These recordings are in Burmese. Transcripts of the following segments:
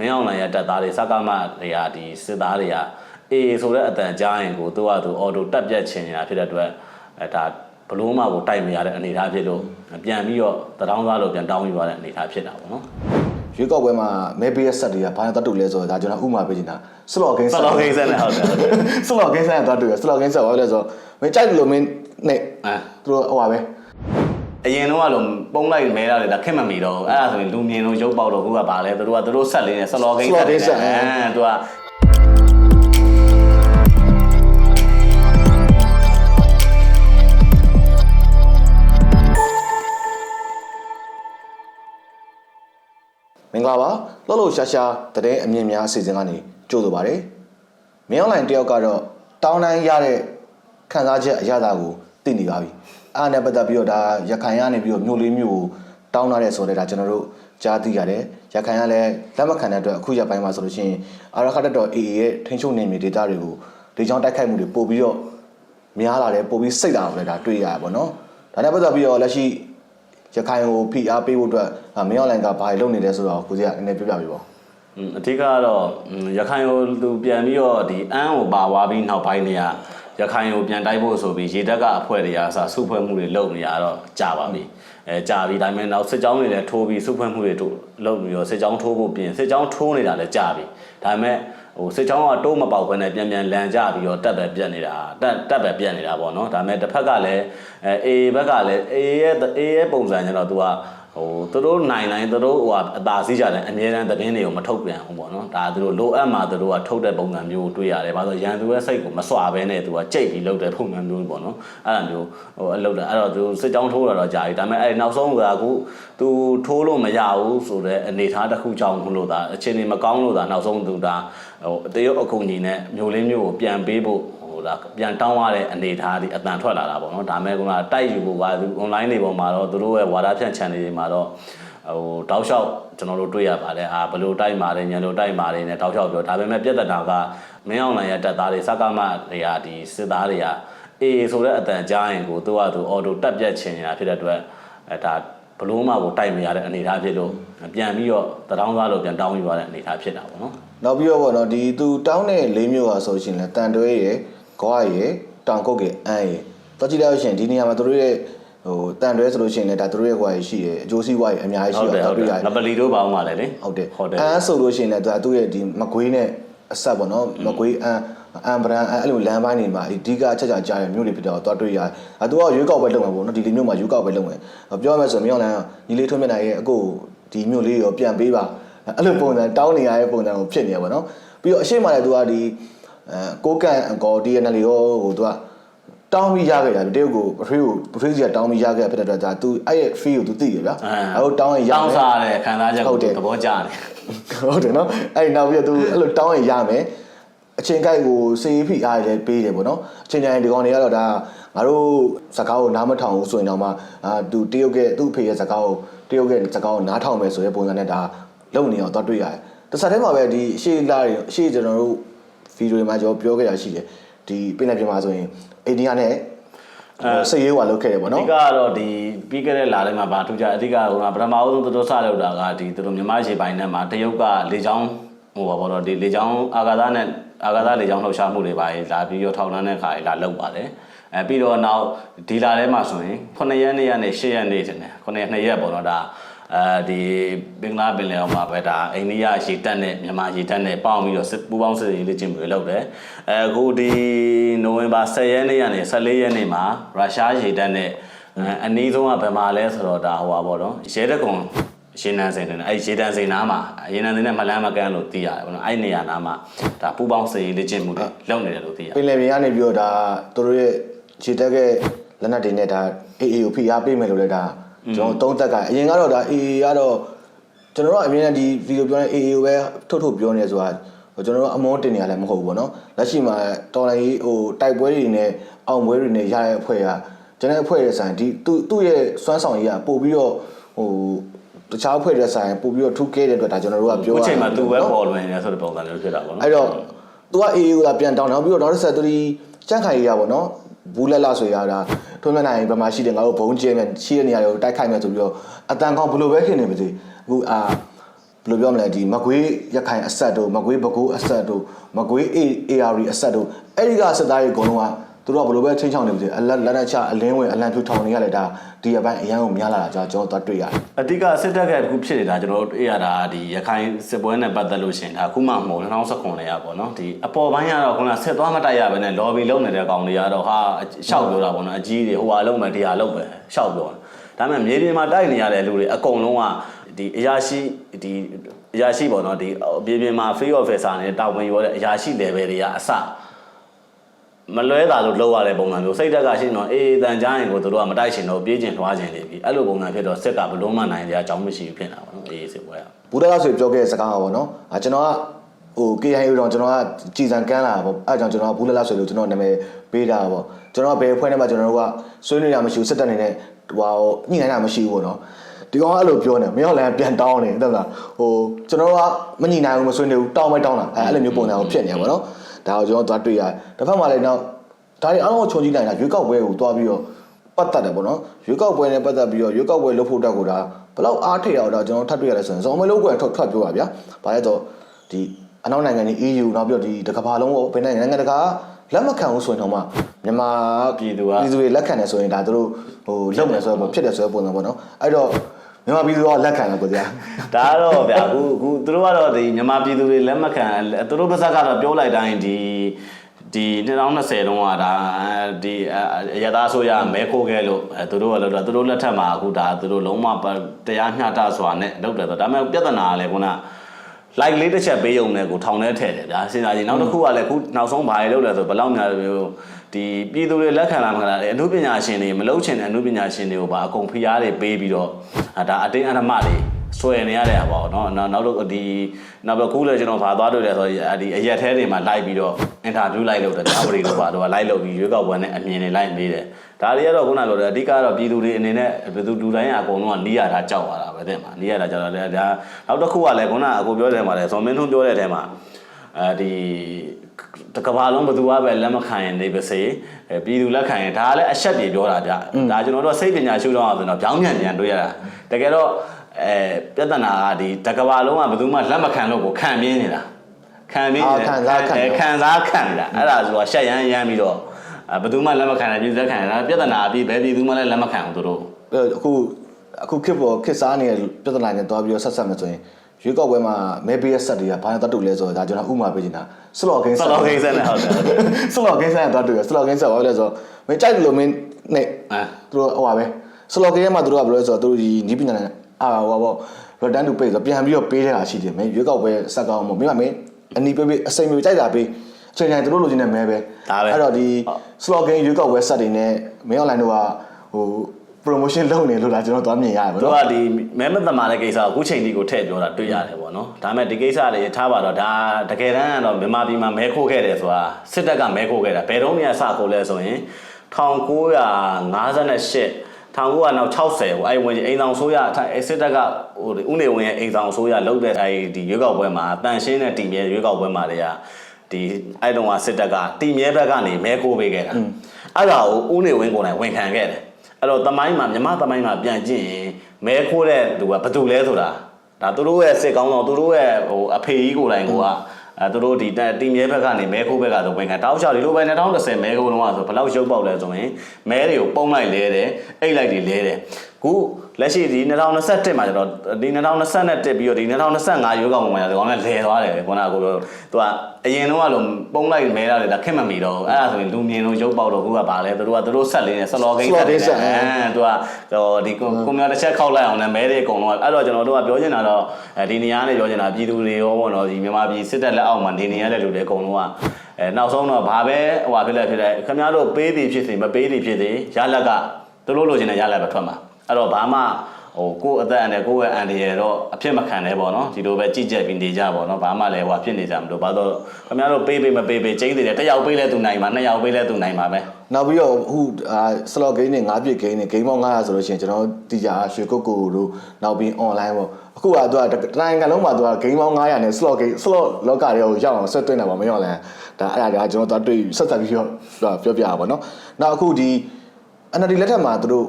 မင်းအောင်လှိုင်ရဲ့တပ်သားတွေစကားမတွေကဒီစစ်သားတွေကအေးဆိုတဲ့အတန်ကြားရင်ကိုသူကသူအော်တိုတက်ပြတ်ချင်နေတာဖြစ်တဲ့အတွက်အဲဒါဘလို့မှကိုတိုက်မရတဲ့အနေအထားဖြစ်လို့ပြန်ပြီးတော့တထောင်းသားလို့ပြန်တောင်းပြီးသွားတဲ့အနေအထားဖြစ်တာပေါ့နော်ရွေးကောက်ပွဲမှာမဲပေးရဆက်တွေကဘာနဲ့တတ်တူလဲဆိုတော့ဒါကျွန်တော်ဥမာပေးချင်တာစလော့ဂိမ်းဆလော့ဂိမ်းဆက်နဲ့ဟုတ်တယ်ဟုတ်တယ်စလော့ဂိမ်းဆက်နဲ့တတ်တူရစလော့ဂိမ်းဆက်ဘာလဲဆိုတော့မင်းကြိုက်တယ်လို့မင်းနဲ့အဲသူတို့ဟိုပါပဲ အရင်တော့ကလို့ပုံလိုက်မဲတာလေဒါခက်မမီတော့ဘူးအဲ့ဒါဆိုရင်လူမြင်လို့ရုပ်ပေါက်တော့ခုကပါလဲသူတို့ကသူတို့ဆက်လေးနဲ့ဆလော်ဂိမ်းဆက်တယ်အဲသူကမင်္ဂလာပါလှုပ်လှုပ်ရှားရှားတတဲ့အမြင်များအစီအစဉ်ကနေကြိုဆိုပါရစေမင်းအွန်လိုင်းတယောက်ကတော့တောင်းတန်းရတဲ့ခံစားချက်အရသာကို သိနေပါပြီအားနဲ့ပတ်သက်ပြီးတော့ဒါရခိုင်ကနေပြီးတော့မြို့လေးမြို့ကိုတောင်းလာတဲ့ဆိုတဲ့ဒါကျွန်တော်တို့ကြားသိရတယ်ရခိုင်ကလည်းလက်မခံတဲ့အတွက်အခုရပိုင်းမှာဆိုလို့ရှိရင်အာရခတ်တော် AA ရဲ့ထိန်းချုပ်နေမြေဒေသတွေကိုဒေချောင်းတိုက်ခိုက်မှုတွေပို့ပြီးတော့များလာတယ်ပို့ပြီးစိတ်လာအောင်လည်းဒါတွေ့ရပါတော့နော်ဒါနဲ့ပတ်သက်ပြီးတော့လက်ရှိရခိုင်ကိုဖိအားပေးဖို့အတွက်မင်းအွန်လိုင်းကဘာလုပ်နေလဲဆိုတော့ကိုကြီးကနည်းနည်းပြောပြပေးပါဦးအဓိကကတော့ရခိုင်ကိုသူပြန်ပြီးတော့ဒီအန်းကိုပါဝါပြီးနောက်ပိုင်းနေရ ရခိုင်ကိုပြန်တိုက်ဖို့ဆိုပြီးရေတပ်ကအဖွဲတွေအားစစုဖွဲ့မှုတွေလုပ်နေရတော့ကြာပါပြီအဲကြာပြီဒါပေမဲ့နောက်စစ်ကြောင်းတွေလည်းထိုးပြီးစုဖွဲ့မှုတွေတို့လုပ်ပြီးတော့စစ်ကြောင်းထိုးဖို့ပြင်စစ်ကြောင်းထိုးနေတာလည်းကြာပြီဒါပေမဲ့ဟိုစစ်ကြောင်းကတိုးမပေါက်ခွင့်နဲ့ပြန်ပြန်လန်ကြပြီးတော့တက်ပဲပြက်နေတာတက်တက်ပဲပြက်နေတာပေါ့နော်ဒါပေမဲ့တစ်ဖက်ကလည်းအဲအေဘက်ကလည်းအေရဲ့အေရဲ့ပုံစံကျတော့ तू က ဟိုသူတို့နိုင်နိုင်သူတို့ဟိုအသာစီးကြတယ်အများတန်းသတင်းတွေကိုမထုတ်ပြန်ဘူးပေါ့နော်ဒါသူတို့လိုအပ်မှသူတို့ကထုတ်တဲ့ပုံစံမျိုးကိုတွေ့ရတယ်ဘာလို့ရန်သူရဲ့စိတ်ကိုမစွာဘဲနဲ့သူကကြိတ်ပြီးလုပ်တဲ့ပုံစံမျိုးပေါ့နော်အဲ့ဒါမျိုးဟိုအလုပ်တာအဲ့တော့သူစစ်ကြောင်းထိုးတာတော့ကြာပြီဒါပေမဲ့အဲ့နောက်ဆုံးကအခုသူထိုးလို့မရဘူးဆိုတော့အနေထားတစ်ခုကြောင့်မလို့ဒါအခြေအနေမကောင်းလို့ဒါနောက်ဆုံးသူဒါဟိုတရုတ်အကူညီနဲ့မျိုးလေးမျိုးကိုပြန်ပေးဖို့ဟို ဒါပြန်တောင်းရတဲ့အနေအထားဒီအတန်ထွက်လာတာပေါ့နော်ဒါမဲ့ကတိုက်ယူဖို့ပါသူ online တွေပေါ်မှာတော့သူတို့ရဲ့ဝါဒဖြန့် channel တွေမှာတော့ဟိုတောက်လျှောက်ကျွန်တော်တို့တွေ့ရပါတယ်အာဘလို့တိုက်မာတယ်ညလို့တိုက်မာတယ်နဲ့တောက်လျှောက်ပြောဒါပေမဲ့ပြဿနာကမင်းအောင်လှိုင်ရဲ့တပ်သားတွေစကားမတွေကဒီစစ်သားတွေကအေးဆိုတဲ့အတန်ကြားရင်ကိုသူကသူအော်တိုတက်ပြတ်ချင်နေတာဖြစ်တဲ့အတွက်အဲဒါဘလို့မှကိုတိုက်မရတဲ့အနေအထားဖြစ်လို့ပြန်ပြီးတော့တထောင်းသားလို့ပြန်တောင်းပြီးသွားတဲ့အနေအထားဖြစ်တာပေါ့နော်နောက်ပြီးတော့ဗောနော်ဒီသူတောင်းတဲ့လေးမျိုးอ่ะဆိုရှင်လဲတန်တွဲရယ် ဂွားရယ်တောင်ကုတ်ကအန်းရယ်တော့ကြည့်လိုက်လို့ရှင်ဒီနေရာမှာသူတို့ရဲ့ဟိုတန်တွဲဆိုလို့ရှင်လဲဒါသူတို့ရဲ့ဂွားရယ်ရှိရယ်အကျိုးစီးပွားရယ်အများကြီးရှိဟုတ်တယ်တော့ဟုတ်တွေ့တယ်ရတယ်ငပလီတို့ပေါင်းပါလေလေဟုတ်တယ်ဟုတ်တယ်အန်းဆိုလို့ရှင်လဲသူကသူ့ရဲ့ဒီမကွေးနဲ့အဆက်ပေါ့နော်မကွေးအန်းအမ်ဘရန်အဲ့လိုလမ်းပိုင်းတွေမှာအဓိကအချက်ချာကြားရမြို့တွေဖြစ်တော့တော့တွေ့ရတယ်။အဲသူကရွေးကောက်ပဲလုပ်မှာပေါ့နော်ဒီလေးမြို့မှာရွေးကောက်ပဲလုပ်မယ်။ပြောရမယ်ဆိုမြောင်းလန်းညီလေးထွန်းမြတ်နိုင်ရဲ့အကိုဒီမြို့လေးရောပြန်ပေးပါအဲ့လိုပုံစံတောင်းနေရတဲ့ပုံစံကိုဖြစ်နေရပါတော့။ပြီးတော့အရှိမလည်းသူကဒီ အဲကိုကန့်အကော DNL ရောဟိုသူကတောင်းပြီးရခဲ့တာတရုတ်ကိုပထွေးကိုပထွေးစီကတောင်းပြီးရခဲ့ဖြစ်တဲ့အတွက်ဒါသူအဲ့ရဲ့ fee ကို तू သိရဗျာအဲဟိုတောင်းရင်ရတောင်းစားတယ်ခံစားချက်ကိုသဘောကျတယ်ဟုတ်တယ်နော်အဲ့နောက်ပြီးတော့ तू အဲ့လိုတောင်းရင်ရမယ်အချိန်ကိုက်ကိုစေးဖိအားရလည်းပေးတယ်ပေါ့နော်အချိန်တိုင်းဒီကောင်တွေကတော့ဒါငါတို့စကားကိုနားမထောင်ဘူးဆိုရင်တော့မှအာသူတရုတ်ကသူ့အဖေရဲ့စကားကိုတရုတ်ကစကားကိုနားထောင်မယ်ဆိုတဲ့ပုံစံနဲ့ဒါလုံနေအောင်သွားတွေ့ရတယ်တစ်ဆက်တည်းမှာပဲဒီရှေ့လာရှေ့ကျွန်တော်တို့ ဗီဒီယိုတွေမှာကျွန်တော်ပြောခဲ့တာရှိတယ်ဒီပြင်နေပြင်မှာဆိုရင်အိန္ဒိယနဲ့စိတ်ရေးဝါလုပ်ခဲ့တယ်ပေါ့အဓိနော်ကတော့ဒီပြီးခဲ့တဲ့လာထဲမှာဗာထူးကြအဓိကဟိုကပထမဆုံးသူတို့စလုပ်တာကဒီသူတို့မြန်မာရေပိုင်ထဲမှာတရုတ်ကလေချောင်းဟိုပါဘောတော့ဒီလေချောင်းအာကာသနဲ့အာကာသလေချောင်းလှုပ်ရှားမှုတွေပါလာပြီးတော့ထောက်လန်းတဲ့ခါလာလုပ်ပါတယ်အဲပြီးတော့နောက်ဒီလာထဲမှာဆိုရင်9ရက်နေ့ကနေ10ရက်နေ့တင်တယ်9ရက်2ရက်ပေါ့နော်ဒါ အဲဒီဘင်္ဂလားပင်လယ်အော်မှာပဲဒါအိန္ဒိယရေတပ်နဲ့မြန်မာရေတပ်နဲ့ပေါင်းပြီးတော့စစ်ပူးပေါင်းစစ်ရေးလေ့ကျင့်မှုတွေလုပ်တယ်အဲအခုဒီနိုဝင်ဘာ10ရက်နေ့ကနေ14ရက်နေ့မှာရုရှားရေတပ်နဲ့အဲအနည်းဆုံးကဘယ်မှာလဲဆိုတော့ဒါဟိုပါပေါ့နော်ရဲတကုံရေနံစင်တယ်အဲ့ရေတံစင်နားမှာရေနံစင်နဲ့မလန်းမကန်းလို့သိရတယ်ပေါ့နော်အဲ့နေရာနားမှာဒါပူပေါင်းစေရေးလေ့ကျင့်မှုတွေလုပ်နေတယ်လို့သိရတယ်ပင်လယ်ပြင်ကနေပြီးတော့ဒါသူတို့ရဲ့ခြေတက်ကလက်နက်တွေနဲ့ဒါ AA ကိုဖိအားပေးမယ်လို့လည်းဒါ ကျွန်တော်သုံးသက်ကအရင်ကတော့ဒါ AA ကတော့ကျွန်တော်တို့အမြင်နဲ့ဒီဗီဒီယိုပြောနေ AA ကိုပဲထုတ်ထုတ်ပြောနေဆိုတာကျွန်တော်တို့အမောတင်နေရလည်းမဟုတ်ဘူးပေါ့နော်လက်ရှိမှာတော်လိုင်းဟိုတိုက်ပွဲတွေနဲ့အောင်ပွဲတွေနဲ့ရတဲ့အဖွဲ့ကကျွန်တော်အဖွဲ့ရဲ့ဆိုင်ဒီသူသူ့ရဲ့စွမ်းဆောင်ရည်ကပို့ပြီးတော့ဟိုတခြားအဖွဲ့တွေဆိုင်ပို့ပြီးတော့ထူးကဲတဲ့အတွက်ဒါကျွန်တော်တို့ကပြောခုရချိန်မှာသူပဲနော်ပေါ်လွင်နေဆိုတဲ့ပုံစံမျိုးဖြစ်တာပေါ့နော်အဲ့တော့ तू က AA ကိုလာပြန်တောင်းတော့ပြီးတော့နောက်တစ်ဆက်သူဒီကြန့်ခိုင်ရပါတော့ ဘူးလက်လာဆိုရတာထုံးမနိုင်ဘယ်မှာရှိတယ်ငါတို့ဘုံကျဲမယ်ရှိတဲ့နေရာတွေကိုတိုက်ခိုက်မယ်ဆိုပြီးတော့အတန်ကောင်းဘယ်လိုပဲခင်နေပါစေအခုအာဘယ်လိုပြောမလဲဒီမကွေးရခိုင်အဆက်တို့မကွေးဘကိုးအဆက်တို့မကွေး AR အဆက်တို့အဲ့ဒီကစစ်သားတွေအကုန်လုံးက သူတို့ကဘယ်လိုပဲချင်းချောင်းနေပြီအလက်လက်နက်ချအလင်းဝင်အလံဖြူထောင်နေရလေဒါဒီအပိုင်းအရန်ကိုများလာတာကြောင့်ကျွန်တော်တို့တွေ့ရတယ်အတိကစစ်တပ်ကတခုဖြစ်နေတာကျွန်တော်တို့တွေ့ရတာဒီရခိုင်စစ်ပွဲနဲ့ပတ်သက်လို့ရှရင်ဒါအခုမှမဟုတ်2019နဲ့ရပါတော့ဒီအပေါ်ပိုင်းကတော့ခုနဆက်သွားမတိုက်ရပဲနဲ့ lobby လုပ်နေတဲ့ကောင်တွေကတော့ဟာရှောက်ပြောတာပေါ့နော်အကြီးတွေဟိုဟာလုံးမယ်တရားလုံးပဲရှောက်ပြောတာဒါပေမဲ့မြေပြင်မှာတိုက်နေရတဲ့လူတွေအကုန်လုံးကဒီအရာရှိဒီအရာရှိပေါ့နော်ဒီမြေပြင်မှာ free officer နဲ့တာဝန်ယူရတဲ့အရာရှိ level တွေကအစ မလွဲတာလို့လောက်ရတဲ့ပုံစံမျိုးစိတ်ဓာတ်ကရှိနေတော့အေးတန်ကြားရင်ကိုတို့ကမတိုက်ရှင်တော့ပြေးကျင်ထွားကျင်နေပြီအဲ့လိုပုံစံဖြစ်တော့စစ်ကဘလုံးမနိုင်တဲ့အကြောင်းမရှိဘူးဖြစ်နေတာပေါ့နော်အေးစစ်ပွဲကဘူဒါဆိုပြောခဲ့တဲ့စကားပါနော်အဲကျွန်တော်ကဟို KIA တော့ကျွန်တော်ကကြည်စံကန်းလာတာပေါ့အဲကြောင့်ကျွန်တော်ကဘူးလလဆိုလို့ကျွန်တော်နာမည်ပေးတာပေါ့ကျွန်တော်ကဘယ်ဖွဲ့နဲ့မှကျွန်တော်တို့ကဆွေးနွေးရမရှိဘူးစစ်တပ်နေတဲ့ဟိုညှိနှိုင်းတာမရှိဘူးပေါ့နော်ဒီကောင်ကအဲ့လိုပြောနေမင်းကလည်းပြန်တောင်းနေတယ်လားဟိုကျွန်တော်ကမညှိနှိုင်းဘူးမဆွေးနွေးဘူးတောင်းမတောင်းတာအဲအဲ့လိုမျိုးပုံစံကိုဖြစ်နေရပါတော့ ဒါကိုကျွန်တော်သွားတွေ့ရတယ်တစ်ဖက်မှာလည်းတော့ဒါတွေအားလုံးကိုခြုံကြည့်နိုင်တာရွေးကောက်ပွဲကိုသွားပြီးတော့ပတ်သက်တယ်ပေါ့နော်ရွေးကောက်ပွဲနဲ့ပတ်သက်ပြီးတော့ရွေးကောက်ပွဲလုပ်ဖို့တက်ကိုဒါဘယ်လောက်အားထိအောင်တော့ကျွန်တော်ထပ်တွေ့ရတယ်ဆိုရင်ဇော်မလုံးကွယ်ထွက်ထွက်ပြောပါဗျာ။ဘာလဲတော့ဒီအနောက်နိုင်ငံတွေ EU နောက်ပြီးတော့ဒီတစ်ကမ္ဘာလုံးကိုဘယ်နိုင်ငံနိုင်ငံတကာလက်မခံဘူးဆိုရင်တော့မှမြန်မာပြည်သူကပြည်သူတွေလက်ခံတယ်ဆိုရင်ဒါတို့ဟိုလုံနေဆိုတော့ဖြစ်တယ်ဆိုတဲ့ပုံစံပေါ့နော်။အဲ့တော့ မြန်မာပြည်သူကလက်ခံတယ်ကိုကြာဒါကတော့ဗျာအခုအခုသူတို့ကတော့ဒီမြန်မာပြည်သူတွေလက်မခံသူတို့ပါဇက်ကတော့ပြောလိုက်တိုင်းဒီဒီ2020တုန်းကဒါဒီအရသာဆိုရမဲခိုးခဲ့လို့အဲသူတို့ကလို့သူတို့လက်ထက်မှာအခုဒါသူတို့လုံးဝတရားမျှတစွာနဲ့လုပ်တယ်ဆိုဒါပေမဲ့ပြဿနာကလည်းခုန like လေးတစ်ချက်ပေးရုံနဲ့ကိုထောင်ထဲထည့်တယ်ဗျာစဉ်းစားကြည့်နောက်တစ်ခုကလည်းခုနောက်ဆုံးဘာတွေလုပ်လဲဆိုဘယ်လောက်များမျိုးဒီပြည်သူတွေလက်ခံလာမှာလားအမှုပညာရှင်တွေမလုပ်ချင်တဲ့အမှုပညာရှင်တွေကိုပါအကုန်ဖိအားတွေပေးပြီးတော့ဒါအတင်းအဓမ္မတွေ ဆွဲနေရတဲ့အပေါ့နော်နောက်တော့ဒီနောက်ဘက်ကူးလဲကျွန်တော်ဗာသွားတွေ့လဲဆိုတော့ဒီအရက်ထဲတွေမှာလိုက်ပြီးတော့အင်တာဗျူးလိုက်လုပ်တယ်တာဝရီလို့ပါတော့လိုက်လုပ်ပြီးရွေးကောက်ပွဲနဲ့အမြင်တွေလိုက်နေတယ်ဒါတွေကတော့ခုနလိုတဲ့အဓိကတော့ပြည်သူတွေအနေနဲ့ပြည်သူလူတိုင်းအကုန်လုံးကနီးရတာကြောက်ရတာပဲတဲ့မှာနီးရတာကြောက်ရတယ်ဒါနောက်တစ်ခုကလည်းခုနအကိုပြောတယ်မှာလဲဇော်မင်းထွန်းပြောတဲ့ထဲမှာအဲဒီတကဘာလုံးဘသူကပဲလက်မခံရင်နေပါစေပြည်သူလက်ခံရင်ဒါလည်းအချက်တွေပြောတာဗျဒါကျွန်တော်တို့စိတ်ပညာရှုတော့အောင်ဆိုတော့ဗျောင်းမြန်မြန်တွေ့ရတာတကယ်တော့ အဲပြဿနာကဒီတကဘာလုံးကဘသူမှလက်မခံလို့ကိုခံပြင်းနေတာခံပြင်းနေခံစားခံနေတာအဲ့ဒါဆိုတော့ရှက်ရမ်းရမ်းပြီးတော့ဘသူမှလက်မခံတယ်ပြည်သက်ခံတယ်ပြဿနာပြီးဘယ်ပြည်သူမှလည်းလက်မခံဘူးသူတို့အခုအခုခစ်ပေါ်ခစ်စားနေတဲ့ပြဿနာနဲ့တွားပြီးတော့ဆက်ဆက်မယ်ဆိုရင်ရွေးကောက်ပွဲမှာမဲပေးရဲ့ဆက်တွေကဘာနဲ့တတ်တူလဲဆိုတော့ဒါကျွန်တော်ဥမာပေးချင်တာစလော့ဂိမ်းစလော့ဂိမ်းဆက်နဲ့ဟုတ်တယ်စလော့ဂိမ်းဆက်နဲ့တွားတူရစလော့ဂိမ်းဆက်ဘာလဲဆိုတော့မင်းကြိုက်တယ်လို့မင်းနဲ့အဲသူတို့ဟိုပါပဲစလော့ဂိမ်းမှာသူတို့ကဘယ်လိုလဲဆိုတော့သူတို့ဒီနီးပညာနဲ့ အာဟိုပါပေါ့ return to pay ဆိုပြန်ပြီးတော့ပေးတဲ့ဟာရှိတယ်မင်းရွေးကောက်ပွဲဆက်ကောင်းမို့မင်းကမင်းအနီးပေးပေးအစိမ်မျိုးကြိုက်တာပေးအချိန်တိုင်းသူတို့လိုချင်တဲ့မဲပဲအဲ့တော့ဒီ slot game ရွေးကောက်ပွဲဆက်တွေနဲ့မင်း online တို့ကဟို promotion လုပ်နေလို့လားကျွန်တော်သွားမြင်ရတယ်ဗောသူနော်ကဒီမဲမသက်မာတဲ့ကိစ္စကိုအခုချိန်ဒီကိုထည့်ပြောတာတွေ့ရတယ်ပေါ့နော်ဒါပေမဲ့ဒီကိစ္စတွေထားပါတော့ဒါတကယ်တမ်းကတော့မြန်မာပြည်မှာမဲခိုးခဲ့တယ်ဆိုတာစစ်တပ်ကမဲခိုးခဲ့တာဘယ်တော့မှစခိုးလဲဆိုရင်1958 1960နောက်60ဟိုအဲ့ဝင်အိမ်ဆောင်ဆိုးရစစ်တပ်ကဟိုဥနေဝင်ရဲ့အိမ်ဆောင်ဆိုးရလုတ်တဲ့အဲ့ဒီရွေးကောက်ပွဲမှာတန်ရှင်းတဲ့တီမြဲရွေးကောက်ပွဲမှာတည်းကဒီအဲ့တုန်းကစစ်တပ်ကတီမြဲဘက်ကနေမဲခိုးပေးခဲ့တာအဲ့ဒါကိုဥနေဝင်ကိုယ်တိုင်ဝန်ခံခဲ့တယ်အဲ့တော့တမိုင်းမှာမြမတမိုင်းမှာပြန်ကြည့်ရင်မဲခိုးတဲ့သူကဘယ်သူလဲဆိုတာဒါသူတို့ရဲ့စစ်ကောင်းဆောင်သူတို့ရဲ့ဟိုအဖေကြီးကိုယ်တိုင်က အဲသူတို့ဒီတီမြဲဘက်ကနေမဲခိုးဘက်ကဆိုဝင်ခံတောက်ချောက်ဒီလိုပဲ2010မဲခိုးတော့ဆိုဘယ်လောက်ရုပ်ပေါက်လဲဆိုရင်မဲတွေကိုပုံလိုက်လဲတယ်အိတ်လိုက်တွေလဲတယ် ခုလက်ရှိဒီ2021မှာကျတော့ဒီ2020နဲ့တက်ပြီးတော့ဒီ2025ရွေးကောက်ပွဲမှာဒီကောင်လည်းလဲသွားတယ်ခုနကကိုပြောသူကအရင်တော့ကလို့ပုံလိုက်မဲတာလေဒါခင်မမီတော့အဲ့ဒါဆိုရင်လူမြင်လို့ရုပ်ပေါက်တော့ခုကပါလဲသူတို့ကသူတို့ဆက်လေးနဲ့ဆလော်ဂိမ်းဆက်တယ်အဲသူကဟိုဒီကွန်ပျူတာတစ်ချက်ခောက်လိုက်အောင်လည်းမဲတွေအကုန်လုံးအဲ့တော့ကျွန်တော်တို့ကပြောချင်တာတော့ဒီနေရာနဲ့ပြောချင်တာပြည်သူတွေရောပေါ့နော်ဒီမြန်မာပြည်စစ်တပ်လက်အောက်မှာနေနေရတဲ့လူတွေအကုန်လုံးကအဲနောက်ဆုံးတော့ဘာပဲဟိုဟာဖြစ်လဲဖြစ်လဲခင်ဗျားတို့ပေးသည်ဖြစ်စေမပေးသည်ဖြစ်စေရလက်ကသူတို့လိုချင်တဲ့ရလက်ပဲထွက်မှာ အဲ့တော့ဘာမှဟိုကိုယ့်အသက်အန္တရာယ်ကိုယ့်ရဲ့အန္တရာယ်တော့အဖြစ်မခံနဲ့ပေါ့နော်ဒီလိုပဲကြည့်ကြက်ပြီးနေကြပေါ့နော်ဘာမှလည်းဟိုဖြစ်နေကြမလို့ဘာတော့ခင်ဗျားတို့ပေးပေးမပေးပေးကျင်းသေးတယ်တစ်ယောက်ပေးလဲသူနိုင်မှာနှစ်ယောက်ပေးလဲသူနိုင်မှာပဲနောက်ပြီးတော့ဟိုအာ slot game နဲ့5ပြစ် game နဲ့ game ပေါင်း900ဆိုလို့ရှိရင်ကျွန်တော်တီးကြရွှေကုတ်ကိုတို့နောက်ပြီး online ပေါ့အခုကသူကတိုင်းကလုံးမှာသူက game ပေါင်း900နဲ့ slot game slot လောကတွေကိုရောက်အောင်ဆက်သွင်းတာပါမရောက်လဲဒါအဲ့ဒါကကျွန်တော်တို့တွေ့ဆက်ဆက်ပြီးတော့ပြောပြရပါတော့နောက်အခုဒီ NLD လက်ထက်မှာသူတို့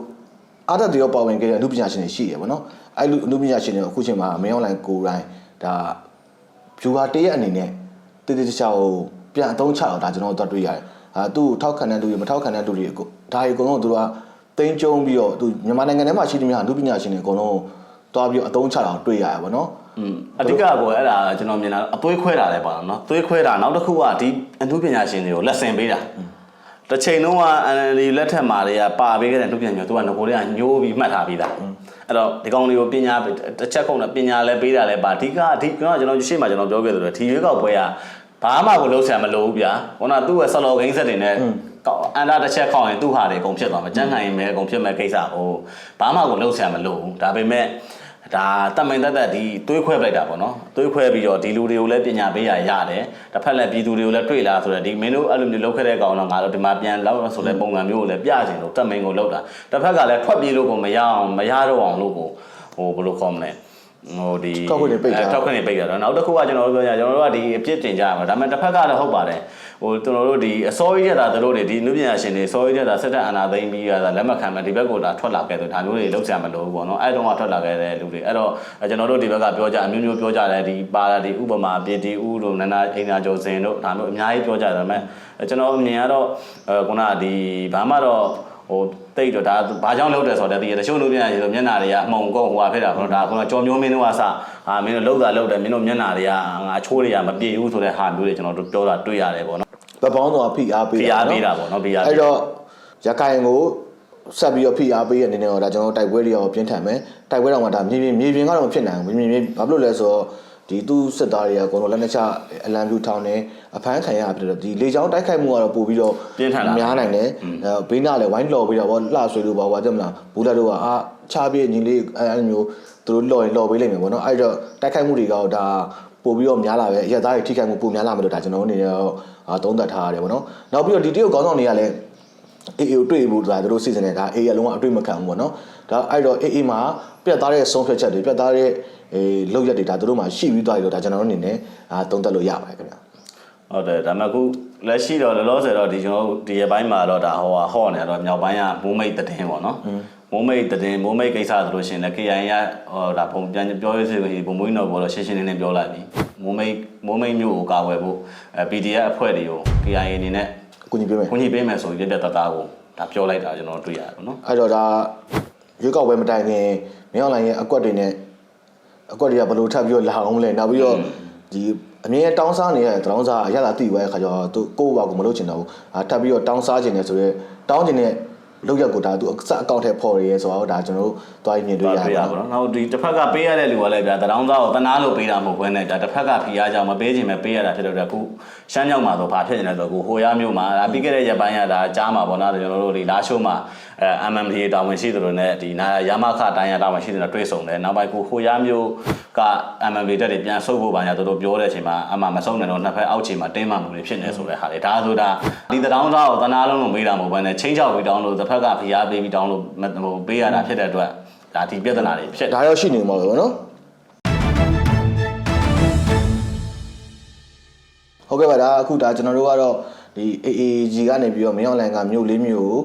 အားတက်တရောပါဝင်ခဲ့တဲ့အမှုပညာရှင်တွေရှိရပါတော့အဲ့လိုအမှုပညာရှင်တွေအခုချိန်မှာမင်း online ကိုယ်တိုင် ဒါဖြူဟာတရက်အနေနဲ့တည်တည်ချာချာကိုပြန်အသုံးချတော့ဒါကျွန်တော်တို့တွေ့ရတယ်အာသူ့ကိုထောက်ခံတဲ့လူတွေမထောက်ခံတဲ့လူတွေအကုန်ဒါတွေအကုန်လုံးသူတို့ကတင်းကျုံပြီးတော့သူမြန်မာနိုင်ငံထဲမှာရှိတဲ့များအမှုပညာရှင်တွေအကုန်လုံးတွားပြီးအသုံးချတာကိုတွေ့ရတယ်ဗောနော် อืมအဓိကကိုအဲ့ဒါကျွန်တော်မြင်တာအသွေးခွဲတာလည်းပါတော့เนาะသွေးခွဲတာနောက်တစ်ခုကဒီအမှုပညာရှင်တွေကိုလက်ဆင်ပေးတာ တစ်ချိန်လုံးကအန်ဒီလက်ထက်မှာတွေကပါပေးခဲ့တဲ့နှုတ်ပြန်မျိုးသူကငကိုတွေကညှိုးပြီးမှတ်ထားပြီးသားအဲ့တော့ဒီကောင်တွေကိုပညာတစ်ချက်ကုန်တော့ပညာလည်းပေးတာလည်းပါအဓိကအဓိကကျွန်တော်ရှေ့မှာကျွန်တော်ပြောခဲ့သလိုဒီရွေးကောက်ပွဲကဘာမှကိုလုံးဆံမလို့ဘူးဗျာခုနကသူ့ရဲ့ဆလော်ဂိမ်းဆက်တွေနဲ့ကောက်အန်တာတစ်ချက်ခောက်ရင်သူ့ဟာတွေအကုန်ဖြစ်သွားမှာကြမ်းနိုင်ရင်ပဲအကုန်ဖြစ်မဲ့ကိစ္စဟိုဘာမှကိုလုံးဆံမလို့ဘူးဒါပေမဲ့ ဒါတမင်တက်တက်ဒီတွေးခွဲပလိုက်တာပေါ့နော်တွေးခွဲပြီးတော့ဒီလူတွေကိုလည်းပညာပေးရရတယ်တစ်ဖက်လည်းပြည်သူတွေကိုလည်းတွေ့လာဆိုတော့ဒီမင်းတို့အဲ့လိုမျိုးလုပ်ခဲ့တဲ့ကောင်တော့ငါတို့ဒီမှာပြန်လောက်ဆိုတဲ့ပုံစံမျိုးကိုလည်းပြချင်လို့တမင်ကိုလုပ်တာတစ်ဖက်ကလည်းထွက်ပြေးလို့ကိုမရအောင်မရတော့အောင်လို့ကိုဟိုဘယ်လိုခေါ်မလဲ ဟိုဒီထောက်ခွင့်တွေပိတ်တာအဲထောက်ခွင့်တွေပိတ်တာတော့နောက်တစ်ခုကကျွန်တော်တို့ပြောကြကျွန်တော်တို့ကဒီအပြစ်တင်ကြရမှာဒါပေမဲ့တစ်ဖက်ကလည်းဟုတ်ပါတယ်ဟိုကျွန်တော်တို့ဒီအစိုးရရတာတို့တွေဒီနုပညာရှင်တွေအစိုးရရတာစက်တက်အာဏာသိမ်းပြီးရတာလက်မခံမဲ့ဒီဘက်ကဒါထွက်လာခဲ့ဆိုဒါမျိုးတွေလုံးဆရာမလို့ဘူးပေါ့နော်အဲ့တုန်းကထွက်လာခဲ့တဲ့လူတွေအဲ့တော့ကျွန်တော်တို့ဒီဘက်ကပြောကြအမျိုးမျိုးပြောကြတယ်ဒီပါလာဒီဥပမာပြည်တီဥတို့နန္ဒအိန္ဒာကျော်စင်တို့ဒါမျိုးအများကြီးပြောကြတယ်ဒါပေမဲ့ကျွန်တော်အမြင်ကတော့အဲခုနကဒီဘာမှတော့ဟို တိတ်တော့ဒါဘာကြောင့်လုပ်တယ်ဆိုတော့တည်းတချို့လူပြန်ရဆိုမျက်နှာတွေကအမှုံကုန်ဟိုဟာဖြစ်တာပေါ့နော်ဒါကကြော်မျိုးမင်းတို့ကစအာမင်းတို့လှုပ်တာလှုပ်တယ်မင်းတို့မျက်နှာတွေကငါချိုးတွေကမပြေဘူးဆိုတဲ့ဟာမျိုးတွေကျွန်တော်တို့ပြောတာတွေ့ရတယ်ပေါ့နော်ဗပေါင်းတော့ဖိအားပေးဖိအားပေးတာပေါ့နော်ဖိအားပေးအဲ့တော့ရခိုင်ကိုဆက်ပြီးတော့ဖိအားပေးရတဲ့အနေနဲ့တော့ဒါကျွန်တော်တို့တိုက်ပွဲတွေရောပြင်းထန်မယ်တိုက်ပွဲတော့မှဒါမြေပြင်မြေပြင်ကတော့မဖြစ်နိုင်ဘူးမြေပြင်ဘာဖြစ်လို့လဲဆိုတော့ ဒီသူစစ်သားတွေကအကုန်လုံးလက်နက်ချအလံပြူထောင်းနေအဖမ်းခံရပြီးတော့ဒီလေချောင်းတိုက်ခိုက်မှုကတော့ပို့ပြီးတော့ပြင်းထန်လာများနိုင်တယ်အဲဘေးနားလည်းဝိုင်းလော်ပြီးတော့ဗောလှဆွေလို့ပါဘာကြောင့်မလားဘူးလက်တို့ကအာချပြည့်ညီလေးအဲအဲ့လိုမျိုးသူတို့လော်ရင်လော်ပေးလိုက်မယ်ဗောနော်အဲ့တော့တိုက်ခိုက်မှုတွေကတော့ဒါပို့ပြီးတော့များလာပဲအရက်သားတွေထိခိုက်မှုပိုများလာမယ်လို့ဒါကျွန်တော်တို့အနေနဲ့တော့အာသုံးသပ်ထားရတယ်ဗောနော်နောက်ပြီးတော့ဒီတရုတ်ခေါင်းဆောင်တွေကလည်း AA ကိုတွေ့ဖို့ဒါသူတို့စီစဉ်နေတာ AA အလုံးဝအတွေ့မခံဘူးပေါ့နော်ဒါအဲ့တော့ AA မှာပြတ်သားတဲ့ဆုံးဖြတ်ချက်တွေပြတ်သားတဲ့အေးလောက်ရက်တွေဒါသူတို့မှာရှိပြီးသွားပြီလို့ဒါကျွန်တော်တို့အနေနဲ့အာသုံးသပ်လို့ရပါတယ်ခင်ဗျာဟုတ်တယ်ဒါပေမဲ့အခုလက်ရှိတော့လောလောဆယ်တော့ဒီကျွန်တော်တို့ဒီရက်ပိုင်းမှာတော့ဒါဟိုဟာဟော့နေတော့မြောက်ပိုင်းကမိုးမိတ်တည်င်းပေါ့နော်မိုးမိတ်တည်င်းမိုးမိတ်ကိစ္စဆိုလို့ရှိရင်လည်း KIN ရဟိုဒါပုံပြန်ပြောရစီဘုံမွေးနော်ဘောတော့ရှင်းရှင်းလင်းလင်းပြောလိုက်ပြီမိုးမိတ်မိုးမိတ်မျိုးကိုကာဝယ်ဖို့အဲ PDF အဖွဲ့တွေကို KIN အနေနဲ့အ ကူအညီပေးမယ်ခွင့်ပြုပေးမယ်ဆိုရင်ပြပြတသားကိုဒါပြောလိုက်တာကျွန်တော်တွေ့ရတယ်ပေါ့နော်အဲ့တော့ဒါရွေးကောက်ပွဲမတိုင်ခင်မင်းအွန်လိုင်းရဲ့အကွက်တွေနဲ့အကွက်တွေကဘယ်လိုထပ်ပြီးတော့လာအောင်မလဲနောက်ပြီးတော့ဒီအမြဲတောင်းစားနေတဲ့တောင်းစားအရလာတိသွားတဲ့ခါကျတော့သူကိုယ့်ဘာကိုမလုပ်ချင်တော့ဘူးအာထပ်ပြီးတော့တောင်းစားချင်တယ်ဆိုတော့တောင်းချင်တဲ့ လောက်ရက်ကိုဒါသူအစအကောင့်ထဲပေါ်ရဲဆိုတော့ဒါကျွန်တော်တို့တွားမြင်တွေ့တွေ့ရရပါပါတော့တော့။နောက်ဒီတစ်ဖက်ကပေးရတဲ့လူကလည်းဗျာတရောင်းသားကိုတနာလို့ပေးတာမဟုတ်ဘဲနဲ့ဒါတစ်ဖက်ကဖိအားကြောင့်မပေးခြင်းပဲပေးရတာဖြစ်လို့တဲ့အခုရှမ်းမြောက်မှာဆိုဘာဖြစ်နေလဲဆိုတော့အခုဟိုရမျိုးမှာဒါပြီးခဲ့တဲ့ရက်ပိုင်းကဒါကြားမှာပေါ့နော်ကျွန်တော်တို့ဒီလာရှိုးမှာအဲ MMD တာဝန်ရှိသလိုနဲ့ဒီနာရမခတိုင်းရတာဝန်ရှိတယ်တွေ့ဆုံတယ်နောက်ပိုင်းကိုဟိုရမျိုးက MMD တက်တွေပြန်ဆုပ်ဖို့ပါညာတို့တို့ပြောတဲ့အချိန်မှာအမှမဆုံးတယ်တော့နှစ်ဖက်အောက်ချိန်မှာတင်းမှမှုတွေဖြစ်နေဆိုတဲ့ဟာလေဒါဆိုတာဒီတရောင်းသားကိုတနာလုံးလို့မေးတာမဟုတ်ဘဲနဲ့ချင်းချောက်ပြီးတောင်းလို့တစ်ဖက်ကဖိအားပေးပြီးတောင်းလို့ဟိုပေးရတာဖြစ်တဲ့အတွက်ဒါဒီပြဿနာတွေဖြစ်တယ်ဒါရောရှိနေမှာပဲဗောနော်ဟုတ်ကဲ့ပါဒါအခုဒါကျွန်တော်တို့ကတော့ဒီ AAG ကနေပြီးတော့မင်းအွန်လိုင်းကမြို့လေးမြို့ကို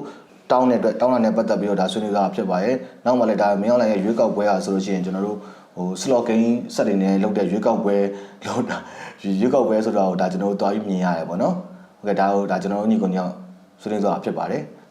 တောင်းတဲ့အတွက်တောင်းတာနဲ့ပတ်သက်ပြီးတော့ဒါဆွေးနွေးတာဖြစ်ပါရဲ့နောက်မှလည်းဒါမင်းအွန်လိုင်းရဲ့ရွေးကောက်ပွဲဟာဆိုလို့ရှိရင်ကျွန်တော်တို့ဟို slot game စက်တွေနဲ့လုပ်တဲ့ရွေးကောက်ပွဲလုပ်တာရွေးကောက်ပွဲဆိုတော့ဒါကျွန်တော်တို့တွားပြီးမြင်ရတယ်ဗောနော်ဟုတ်ကဲ့ဒါကိုဒါကျွန်တော်တို့ညီကိုညောင်ဆွေးနွေးသွားတာဖြစ်ပါတယ်